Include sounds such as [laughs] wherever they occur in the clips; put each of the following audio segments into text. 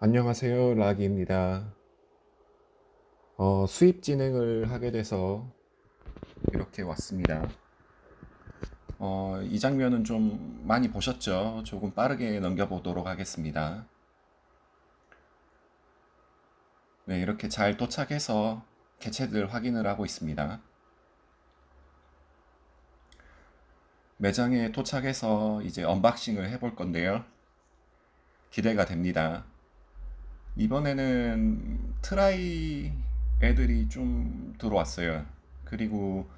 안녕하세요. 락입니다. 어, 수입 진행을 하게 돼서 이렇게 왔습니다. 어, 이 장면은 좀 많이 보셨죠? 조금 빠르게 넘겨보도록 하겠습니다. 네, 이렇게 잘 도착해서 개체들 확인을 하고 있습니다. 매장에 도착해서 이제 언박싱을 해볼 건데요. 기대가 됩니다. 이번에는 트라이 애들이 좀 들어왔어요. 그리고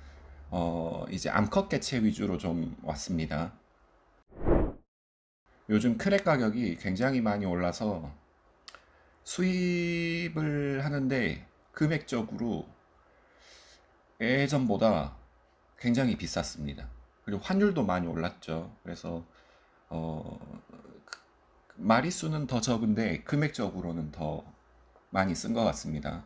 어 이제 암컷 개체 위주로 좀 왔습니다. 요즘 크랙 가격이 굉장히 많이 올라서 수입을 하는데 금액적으로 예전보다 굉장히 비쌌습니다. 그리고 환율도 많이 올랐죠. 그래서 어 마리수는 더 적은데 금액적으로는 더 많이 쓴 것 같습니다.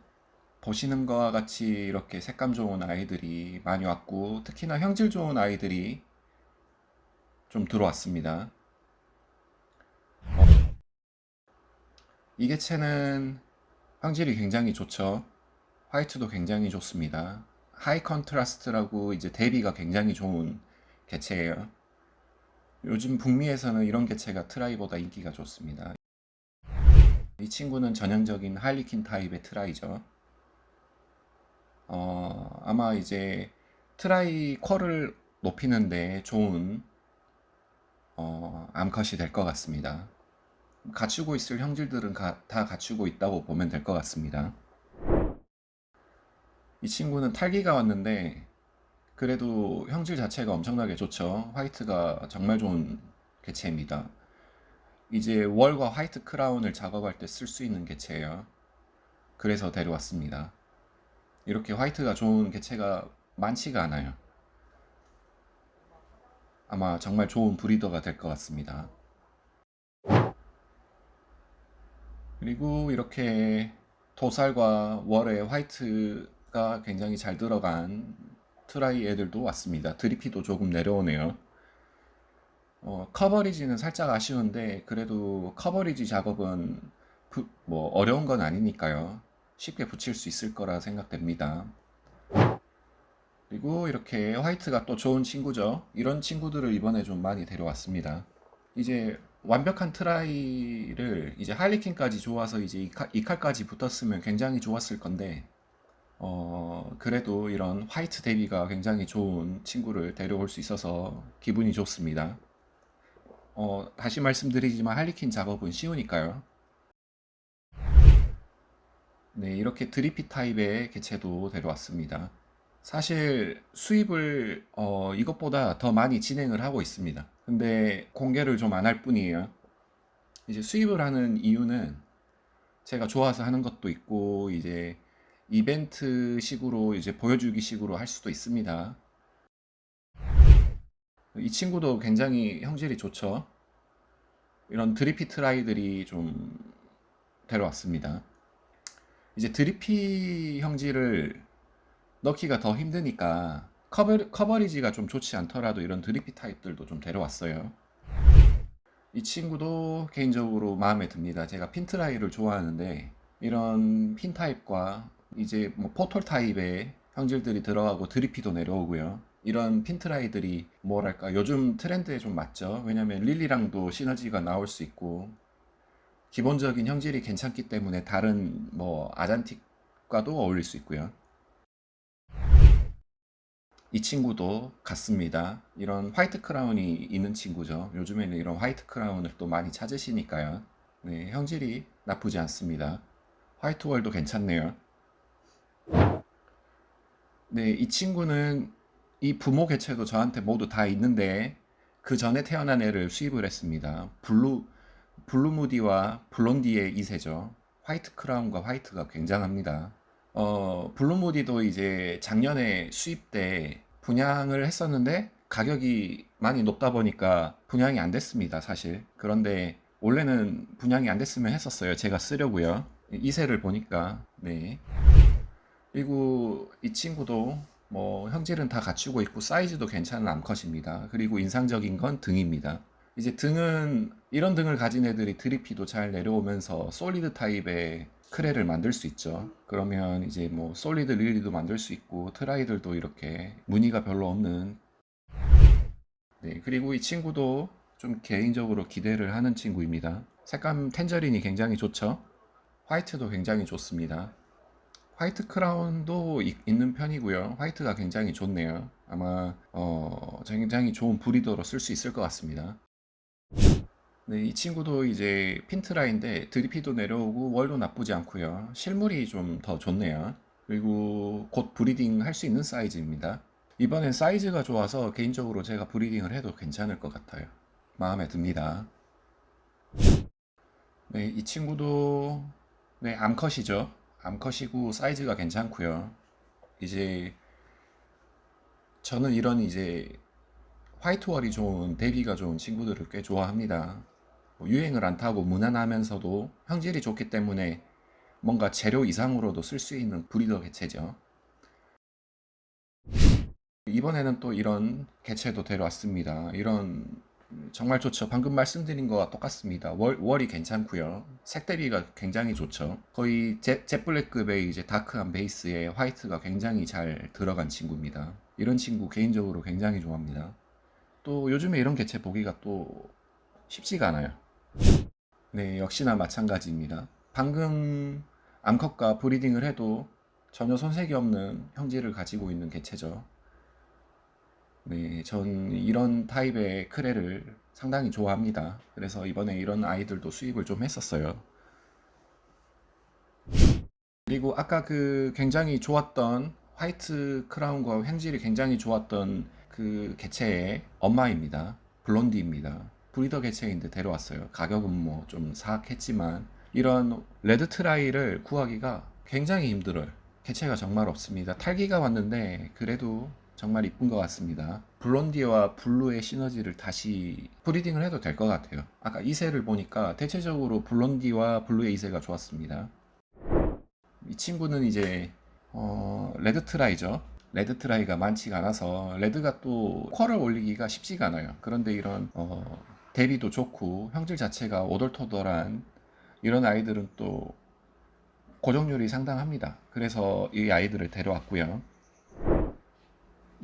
보시는 것과 같이 이렇게 색감 좋은 아이들이 많이 왔고 특히나 형질 좋은 아이들이 좀 들어왔습니다. 이 개체는 형질이 굉장히 좋죠. 화이트도 굉장히 좋습니다. 하이 컨트라스트라고 이제 대비가 굉장히 좋은 개체예요. 요즘 북미에서는 이런 개체가 트라이보다 인기가 좋습니다. 이 친구는 전형적인 할리퀸 타입의 트라이죠. 어, 아마 이제 트라이 퀄을 높이는데 좋은 어, 암컷이 될 것 같습니다. 갖추고 있을 형질들은 가- 다 갖추고 있다고 보면 될 것 같습니다. 이 친구는 탈기가 왔는데 그래도 형질 자체가 엄청나게 좋죠. 화이트가 정말 좋은 개체입니다. 이제 월과 화이트 크라운을 작업할 때 쓸 수 있는 개체예요. 그래서 데려왔습니다. 이렇게 화이트가 좋은 개체가 많지가 않아요. 아마 정말 좋은 브리더가 될 것 같습니다. 그리고 이렇게 도살과 월에 화이트가 굉장히 잘 들어간 트라이 애들도 왔습니다. 드리피도 조금 내려오네요. 어, 커버리지는 살짝 아쉬운데 그래도 커버리지 작업은 부- 뭐 어려운 건 아니니까요. 쉽게 붙일 수 있을 거라 생각됩니다. 그리고 이렇게 화이트가 또 좋은 친구죠. 이런 친구들을 이번에 좀 많이 데려왔습니다. 이제 완벽한 트라이를 이제 할리퀸까지 좋아서 이제 이, 칼, 이 칼까지 붙었으면 굉장히 좋았을 건데 어, 그래도 이런 화이트 대비가 굉장히 좋은 친구를 데려올 수 있어서 기분이 좋습니다. 어, 다시 말씀드리지만 할리퀸 작업은 쉬우니까요. 네, 이렇게 드리피 타입의 개체도 데려왔습니다. 사실 수입을 어, 이것보다 더 많이 진행을 하고 있습니다. 근데 공개를 좀 안 할 뿐이에요. 이제 수입을 하는 이유는 제가 좋아서 하는 것도 있고 이제 이벤트 식으로 이제 보여주기 식으로 할 수도 있습니다. 이 친구도 굉장히 형질이 좋죠. 이런 드리피 트 라이들이 좀 데려왔습니다. 이제 드리피 형질을 넣기가 더 힘드니까 커버, 커버리지가 좀 좋지 않더라도 이런 드리피 타입들도 좀 데려왔어요. 이 친구도 개인적으로 마음에 듭니다. 제가 핀 트라이를 좋아하는데 이런 핀 타입과 이제 뭐 포털 타입의 형질들이 들어가고 드리피도 내려오고요. 이런 핀 트라이들이 뭐랄까 요즘 트렌드에 좀 맞죠. 왜냐면 릴리랑도 시너지가 나올 수 있고 기본적인 형질이 괜찮기 때문에 다른 뭐 아잔틱과도 어울릴 수 있고요. 이 친구도 같습니다. 이런 화이트 크라운이 있는 친구죠. 요즘에는 이런 화이트 크라운을 또 많이 찾으시니까요. 네, 형질이 나쁘지 않습니다. 화이트 월도 괜찮네요. 네, 이 친구는 이 부모 개체도 저한테 모두 다 있는데 그 전에 태어난 애를 수입을 했습니다. 블루 블루무디와 블론디의 2세죠. 화이트 크라운과 화이트가 굉장합니다. 어, 블루무디도 이제 작년에 수입 때 분양을 했었는데 가격이 많이 높다 보니까 분양이 안 됐습니다, 사실. 그런데 원래는 분양이 안 됐으면 했었어요. 제가 쓰려고요. 2세를 보니까 네. 그리고 이 친구도 뭐 형질은 다 갖추고 있고 사이즈도 괜찮은 암컷입니다. 그리고 인상적인 건 등입니다. 이제 등은 이런 등을 가진 애들이 드리피도 잘 내려오면서 솔리드 타입의 크레를 만들 수 있죠. 그러면 이제 뭐 솔리드 릴리도 만들 수 있고 트라이들도 이렇게 무늬가 별로 없는 네, 그리고 이 친구도 좀 개인적으로 기대를 하는 친구입니다. 색감 텐저린이 굉장히 좋죠. 화이트도 굉장히 좋습니다. 화이트 크라운도 이- 있는 편이고요. 화이트가 굉장히 좋네요. 아마 어, 굉장히 좋은 브리더로 쓸 수 있을 것 같습니다. 네, 이 친구도 이제 핀트라인데 드리피도 내려오고 월도 나쁘지 않고요. 실물이 좀 더 좋네요. 그리고 곧 브리딩 할 수 있는 사이즈입니다. 이번엔 사이즈가 좋아서 개인적으로 제가 브리딩을 해도 괜찮을 것 같아요. 마음에 듭니다. 네, 이 친구도 네, 암컷이죠. 암컷이고 사이즈가 괜찮고요. 이제 저는 이런 이제 화이트월이 좋은 대비가 좋은 친구들을 꽤 좋아합니다. 뭐 유행을 안 타고 무난하면서도 형질이 좋기 때문에 뭔가 재료 이상으로도 쓸 수 있는 브리더 개체죠. 이번에는 또 이런 개체도 데려왔습니다. 이런 정말 좋죠. 방금 말씀드린 거와 똑같습니다. 월, 월이 괜찮고요. 색 대비가 굉장히 좋죠. 거의 제, 젯블랙급의 이제 다크한 베이스에 화이트가 굉장히 잘 들어간 친구입니다. 이런 친구 개인적으로 굉장히 좋아합니다. 또 요즘에 이런 개체 보기가 또 쉽지가 않아요. 네, 역시나 마찬가지입니다. 방금 암컷과 브리딩을 해도 전혀 손색이 없는 형질을 가지고 있는 개체죠. 네, 전 이런 타입의 크레를 상당히 좋아합니다. 그래서 이번에 이런 아이들도 수입을 좀 했었어요. 그리고 아까 그 굉장히 좋았던 화이트 크라운과 행질이 굉장히 좋았던 그 개체의 엄마입니다. 블론디입니다. 브리더 개체인데 데려왔어요. 가격은 뭐 좀 사악했지만 이런 레드 트라이를 구하기가 굉장히 힘들어요. 개체가 정말 없습니다. 탈기가 왔는데 그래도 정말 이쁜 것 같습니다. 블론디와 블루의 시너지를 다시 브리딩을 해도 될 것 같아요. 아까 이세를 보니까 대체적으로 블론디와 블루의 이세가 좋았습니다. 이 친구는 이제 어, 레드 트라이죠. 레드 트라이가 많지가 않아서 레드가 또 퀄을 올리기가 쉽지가 않아요. 그런데 이런 어, 대비도 좋고 형질 자체가 오돌토돌한 이런 아이들은 또 고정률이 상당합니다. 그래서 이 아이들을 데려왔고요.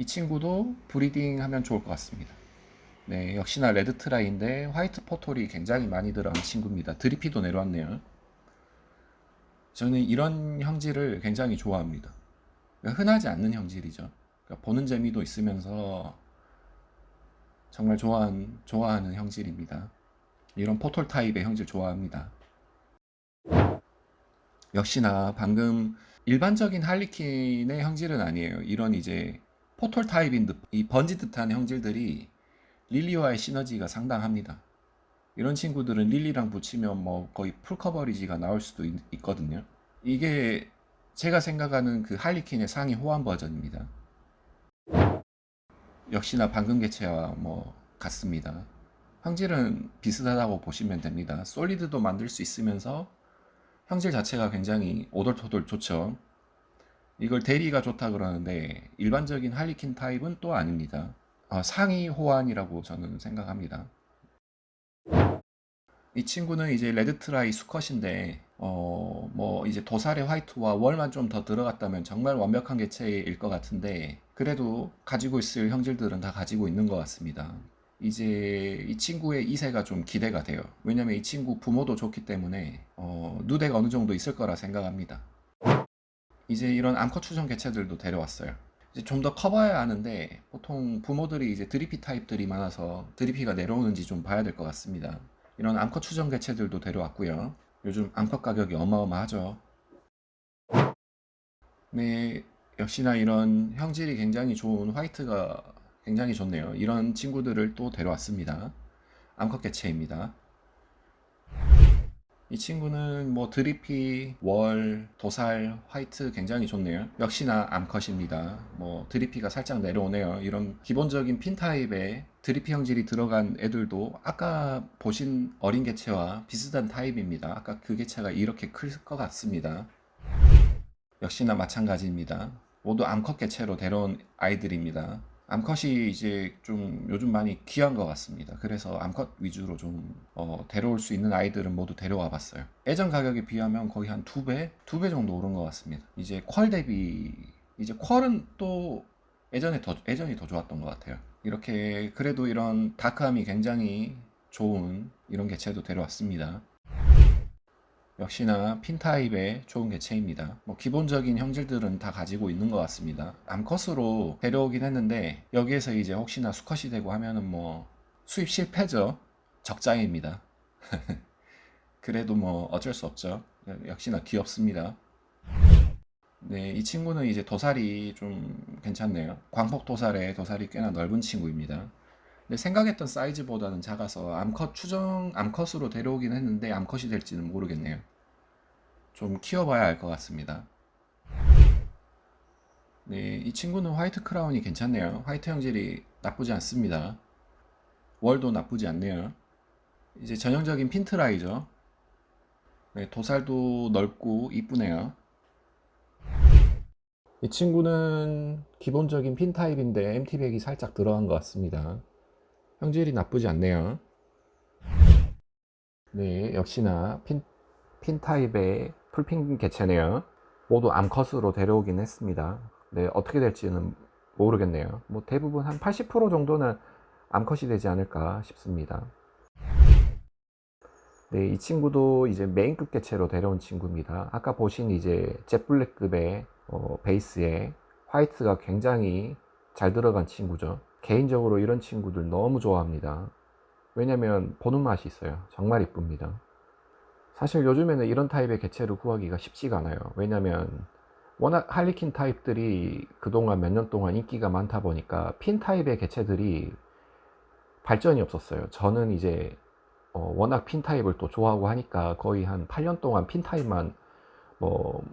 이 친구도 브리딩 하면 좋을 것 같습니다. 네, 역시나 레드 트라이인데 화이트 포톨이 굉장히 많이 들어간 친구입니다. 드리피도 내려왔네요. 저는 이런 형질을 굉장히 좋아합니다. 그러니까 흔하지 않는 형질이죠. 그러니까 보는 재미도 있으면서 정말 좋아하는, 좋아하는 형질입니다. 이런 포톨 타입의 형질 좋아합니다. 역시나 방금 일반적인 할리퀸의 형질은 아니에요. 이런 이제 포톨 타입인 듯, 이 번지 듯한 형질들이 릴리와의 시너지가 상당합니다. 이런 친구들은 릴리랑 붙이면 뭐 거의 풀 커버리지가 나올 수도 있, 있거든요. 이게 제가 생각하는 그 할리퀸의 상위 호환 버전입니다. 역시나 방금 개체와 뭐 같습니다. 형질은 비슷하다고 보시면 됩니다. 솔리드도 만들 수 있으면서 형질 자체가 굉장히 오돌토돌 좋죠. 이걸 대리가 좋다 그러는데 일반적인 할리퀸 타입은 또 아닙니다. 아, 상위 호환이라고 저는 생각합니다. 이 친구는 이제 레드 트라이 수컷인데 어, 뭐 이제 도살의 화이트와 월만 좀 더 들어갔다면 정말 완벽한 개체일 것 같은데 그래도 가지고 있을 형질들은 다 가지고 있는 것 같습니다. 이제 이 친구의 이세가 좀 기대가 돼요. 왜냐면 이 친구 부모도 좋기 때문에 어, 누대가 어느 정도 있을 거라 생각합니다. 이제 이런 암컷 추정 개체들도 데려왔어요. 이제 좀 더 커봐야 하는데 보통 부모들이 이제 드리피 타입들이 많아서 드리피가 내려오는지 좀 봐야 될 것 같습니다. 이런 암컷 추정 개체들도 데려왔고요. 요즘 암컷 가격이 어마어마하죠. 네, 역시나 이런 형질이 굉장히 좋은 화이트가 굉장히 좋네요. 이런 친구들을 또 데려왔습니다. 암컷 개체입니다. 이 친구는 뭐 드리피, 월, 도살, 화이트 굉장히 좋네요. 역시나 암컷입니다. 뭐 드리피가 살짝 내려오네요. 이런 기본적인 핀 타입의 드리피 형질이 들어간 애들도 아까 보신 어린 개체와 비슷한 타입입니다. 아까 그 개체가 이렇게 클 것 같습니다. 역시나 마찬가지입니다. 모두 암컷 개체로 데려온 아이들입니다. 암컷이 이제 좀 요즘 많이 귀한 것 같습니다. 그래서 암컷 위주로 좀 어, 데려올 수 있는 아이들은 모두 데려와 봤어요. 예전 가격에 비하면 거의 한 두 배, 두 배 정도 오른 것 같습니다. 이제 퀄 대비 이제 퀄은 또 예전에 더 예전이 더 좋았던 것 같아요. 이렇게 그래도 이런 다크함이 굉장히 좋은 이런 개체도 데려왔습니다. 역시나 핀 타입의 좋은 개체입니다. 뭐 기본적인 형질들은 다 가지고 있는 것 같습니다. 암컷으로 데려오긴 했는데 여기에서 이제 혹시나 수컷이 되고 하면은 뭐 수입 실패죠. 적장입니다. [laughs] 그래도 뭐 어쩔 수 없죠. 역시나 귀엽습니다. 네, 이 친구는 이제 도살이 좀 괜찮네요. 광폭 도살에 도살이 꽤나 넓은 친구입니다. 근데 생각했던 사이즈보다는 작아서 암컷 추정 암컷으로 데려오긴 했는데 암컷이 될지는 모르겠네요. 좀 키워봐야 알 것 같습니다. 네, 이 친구는 화이트 크라운이 괜찮네요. 화이트 형질이 나쁘지 않습니다. 월도 나쁘지 않네요. 이제 전형적인 핀트라이죠. 네, 도살도 넓고 이쁘네요. 이 친구는 기본적인 핀 타입인데 MT백이 살짝 들어간 것 같습니다. 형질이 나쁘지 않네요. 네, 역시나 핀, 핀 타입의 풀핀 개체네요. 모두 암컷으로 데려오긴 했습니다. 네, 어떻게 될지는 모르겠네요. 뭐 대부분 한 80% 정도는 암컷이 되지 않을까 싶습니다. 네, 이 친구도 이제 메인급 개체로 데려온 친구입니다. 아까 보신 이제 jet블랙급의 어, 베이스에 화이트가 굉장히 잘 들어간 친구죠. 개인적으로 이런 친구들 너무 좋아합니다. 왜냐면 보는 맛이 있어요. 정말 이쁩니다. 사실 요즘에는 이런 타입의 개체를 구하기가 쉽지가 않아요. 왜냐면 워낙 할리퀸 타입들이 그동안 몇 년 동안 인기가 많다 보니까 핀 타입의 개체들이 발전이 없었어요. 저는 이제 어, 워낙 핀 타입을 또 좋아하고 하니까 거의 한 8년 동안 핀 타입만 뭐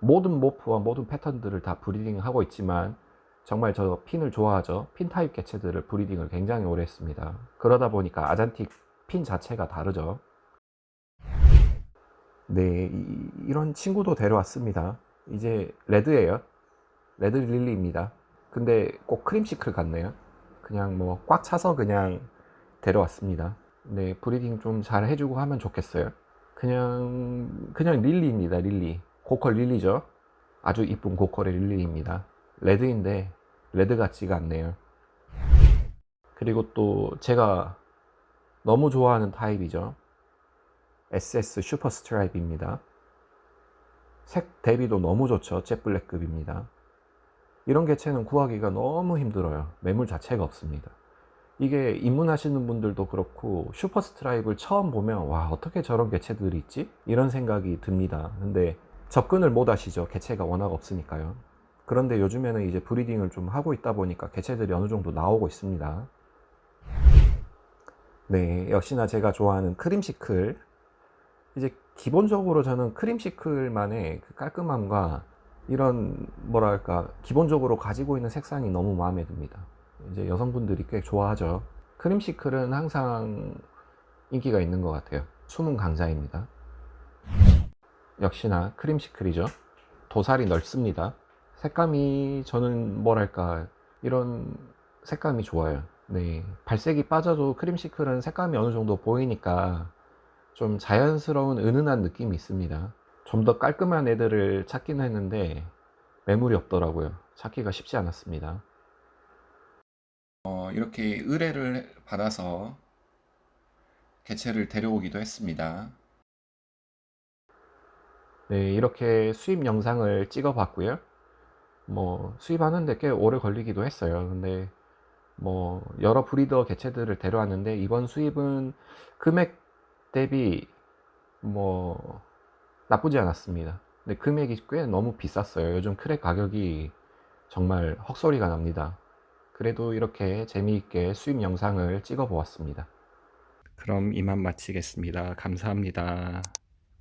모든 모프와 모든 패턴들을 다 브리딩 하고 있지만 정말 저 핀을 좋아하죠. 핀 타입 개체들을 브리딩을 굉장히 오래 했습니다. 그러다 보니까 아잔틱 핀 자체가 다르죠. 네, 이, 런 친구도 데려왔습니다. 이제 레드예요. 레드 릴리입니다. 근데 꼭 크림시클 같네요. 그냥 뭐 꽉 차서 그냥 데려왔습니다. 네, 브리딩 좀 잘 해주고 하면 좋겠어요. 그냥 그냥 릴리입니다. 릴리. 고컬 릴리죠. 아주 이쁜 고컬의 릴리입니다. 레드인데 레드 같지가 않네요. 그리고 또 제가 너무 좋아하는 타입이죠. SS 슈퍼 스트라이프입니다. 색 대비도 너무 좋죠. jet블랙급입니다. 이런 개체는 구하기가 너무 힘들어요. 매물 자체가 없습니다. 이게 입문하시는 분들도 그렇고 슈퍼 스트라이프를 처음 보면 와 어떻게 저런 개체들이 있지? 이런 생각이 듭니다. 근데 접근을 못 하시죠. 개체가 워낙 없으니까요. 그런데 요즘에는 이제 브리딩을 좀 하고 있다 보니까 개체들이 어느 정도 나오고 있습니다. 네, 역시나 제가 좋아하는 크림시클. 이제 기본적으로 저는 크림시클만의 그 깔끔함과 이런 뭐랄까 기본적으로 가지고 있는 색상이 너무 마음에 듭니다. 이제 여성분들이 꽤 좋아하죠. 크림시클은 항상 인기가 있는 것 같아요. 숨은 강자입니다. 역시나 크림시클이죠. 도살이 넓습니다. 색감이 저는 뭐랄까 이런 색감이 좋아요. 네, 발색이 빠져도 크림시클은 색감이 어느 정도 보이니까 좀 자연스러운 은은한 느낌이 있습니다. 좀 더 깔끔한 애들을 찾기는 했는데 매물이 없더라고요. 찾기가 쉽지 않았습니다. 어, 이렇게 의뢰를 받아서 개체를 데려오기도 했습니다. 네, 이렇게 수입 영상을 찍어 봤고요. 뭐 수입하는데 꽤 오래 걸리기도 했어요. 근데 뭐 여러 브리더 개체들을 데려왔는데 이번 수입은 금액 대비 뭐 나쁘지 않았습니다. 근데 금액이 꽤 너무 비쌌어요. 요즘 크랙 가격이 정말 헛소리가 납니다. 그래도 이렇게 재미있게 수입 영상을 찍어 보았습니다. 그럼 이만 마치겠습니다. 감사합니다.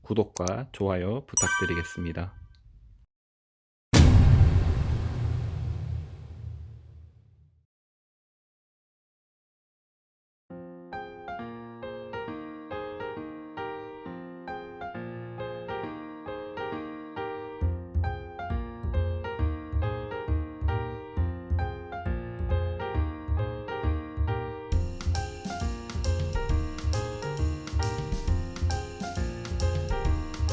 구독과 좋아요 부탁드리겠습니다.